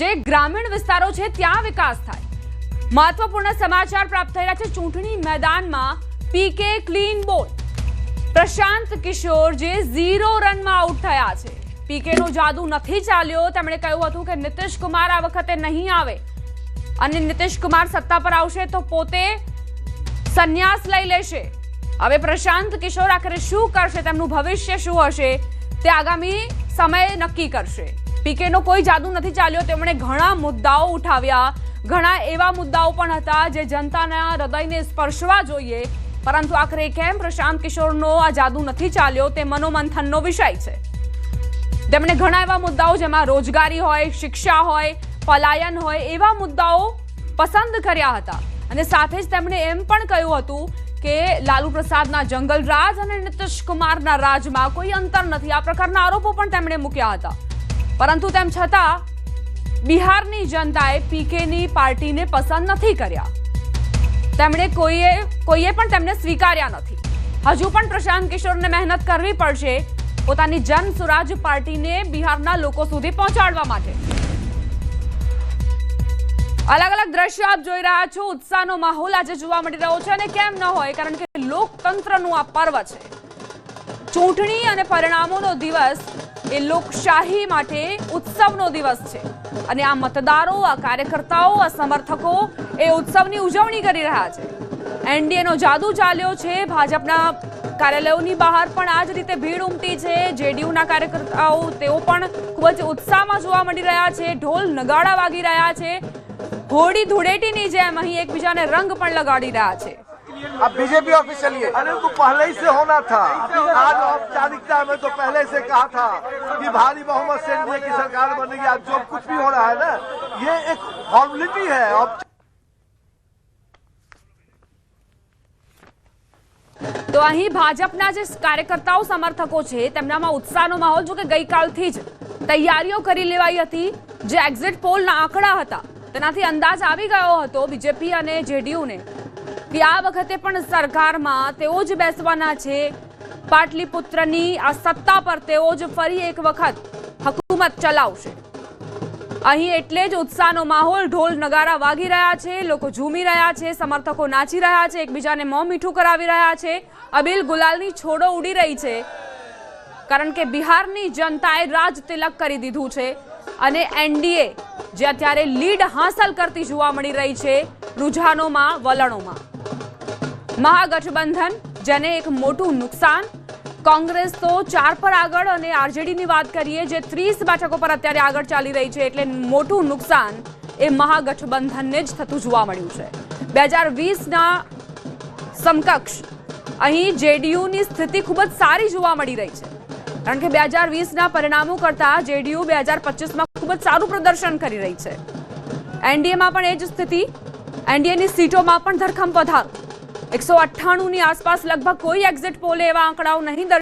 જે ગ્રામીણ વિસ્તારો છે, ત્યાં વિકાસ થાય. મહત્વપૂર્ણ સમાચાર પ્રાપ્ત થયેલા છે. ચૂંટણી મેદાનમાં પીકે ક્લીન બોલ. પ્રશાંત કિશોર જે ઝીરો રનમાં આઉટ થયા છે. પીકે નો જાદુ નથી ચાલ્યો. તેમણે કહ્યું હતું કે નીતિશ કુમાર આ વખતે નહીં આવે. અને નીતિશ કુમાર સત્તા પર આવશે તો પોતે સંન્યાસ લઈ લેશે. હવે પ્રશાંત કિશોર આખરે શું કરશે? તેમનું ભવિષ્ય શું હશે? તે આગામી સમય નક્કી કરશે. પીકે નો કોઈ જાદુ નથી ચાલ્યો. તેમણે ઘણા મુદ્દાઓ ઉઠાવ્યા. ઘણા એવા મુદ્દાઓ પણ હતા જે જનતાના હૃદયને સ્પર્શવા જોઈએ. પરંતુ આખરે કેમ પ્રશાંત કિશોરનો આ જાદુ નથી ચાલ્યો તે મનોમંથનનો વિષય છે. તેમણે ઘણા એવા મુદ્દાઓ જેમાં રોજગારી હોય, શિક્ષા હોય, પલાયન હોય એવા મુદ્દાઓ પસંદ કર્યા હતા. અને સાથે જ તેમણે એમ પણ કહ્યું હતું કે લાલુ પ્રસાદના જંગલ રાજ અને નીતિશ કુમારના રાજમાં કોઈ અંતર નથી. આ પ્રકારના આરોપો પણ તેમણે મૂક્યા હતા. પરંતુ તેમ છતાં, બિહારની જનતાએ પીકેની પાર્ટીને પસંદ નથી કર્યા. તેમણે કોઈએ કોઈએ પણ તેમને સ્વીકાર્યા નથી. હજુ પણ પ્રશાંત કિશોરને મહેનત કરવી પડશે પોતાની જન સુરાજ પાર્ટીને બિહારના લોકો સુધી પહોંચાડવા માટે. અલગ અલગ દ્રશ્યો આપ જોઈ રહ્યા છો. ઉત્સાહનો માહોલ આજે જોવા મળી રહ્યો છે અને કેમ ન હોય, કારણ કે લોકતંત્રનું આ પર્વ છે. ચૂંટણી અને પરિણામોનો દિવસ એ લોકશાહી માટે ઉત્સવનો દિવસ છે. અને આ મતદારો, આ કાર્યકર્તાઓ, આ સમર્થકો એ ઉત્સવની ઉજવણી કરી રહ્યા છે. એનડીએનો જાદુ ચાલ્યો છે. ભાજપના કાર્યાલયોની બહાર પણ આ જ રીતે ભીડ ઉમટી છે. જેડીયુના કાર્યકર્તાઓ, તેઓ પણ ખૂબ જ ઉત્સાહમાં જોવા મળી રહ્યા છે. ઢોલ નગાડા વાગી રહ્યા છે. હોળી ધૂળેટીની જેમ અહીં એકબીજાને રંગ પણ લગાડી રહ્યા છે. अब बीजेपी ऑफिस चलिए अरे तो पहले ही से होना था आज औपचारिकता में तो पहले से कहा था कि भारी बहुमत से एनडीए की सरकार बनेगी आज जो कुछ भी हो रहा है ना ये एक फॉर्मेलिटी है औप- તો અહીં ભાજપના જે કાર્યકર્તાઓ સમર્થકો છે તેમનામાં ઉત્સાહનો માહોલ જો કે ગઈકાલથી જ તૈયારીઓ કરી લેવાઈ હતી જે એક્ઝિટ પોલના આંકડા હતા તેનાથી અંદાજ આવી ગયો હતો બીજેપી અને જેડીયુને કે આ વખતે પણ સરકારમાં તેઓ જ બેસવાના છે. પાટલીપુત્રની આ સત્તા પર તેઓ જ ફરી એક વખત હકુમત ચલાવશે. અહીં એટલે જ ઉત્સાહનો માહોલ, ઢોલ નગારા વાગી રહ્યા છે, લોકો ઝૂમી રહ્યા છે, સમર્થકો નાચી રહ્યા છે, એકબીજાને મોં મીઠું કરાવી રહ્યા છે. અબિલ ગુલાલની છોડો ઉડી રહી છે. કારણ કે બિહારની જનતાએ રાજ તિલક કરી દીધું છે અને એનડીએ જે અત્યારે લીડ હાંસલ કરતી જોવા મળી રહી છે, રુઝાનોમાં, વલણોમાં. મહાગઠબંધન, જેને એક મોટું નુકસાન. કોંગ્રેસ તો ચાર પર આગળ અને આરજેડીની વાત કરીએ, જે ત્રીસ બેઠકો પર અત્યારે આગળ ચાલી રહી છે, એટલે મોટું નુકસાન એ મહાગઠબંધનને જ થતું જોવા મળ્યું છે. બે હજાર વીસના સમકક્ષ અહીં જેડીયુની સ્થિતિ ખૂબ જ સારી જોવા મળી રહી છે. કારણ કે બે હજાર વીસના પરિણામો કરતાં જેડીયુ બે હજાર પચીસમાં ખૂબ જ સારું પ્રદર્શન કરી રહી છે. એનડીએમાં પણ એ જ સ્થિતિ, એનડીએની સીટોમાં પણ ધરખમ વધારો. એકસો અઠ્ઠાણુંની આસપાસ લગભગ કોઈ એક્ઝિટ પોલે એવા આંકડાઓ નહીં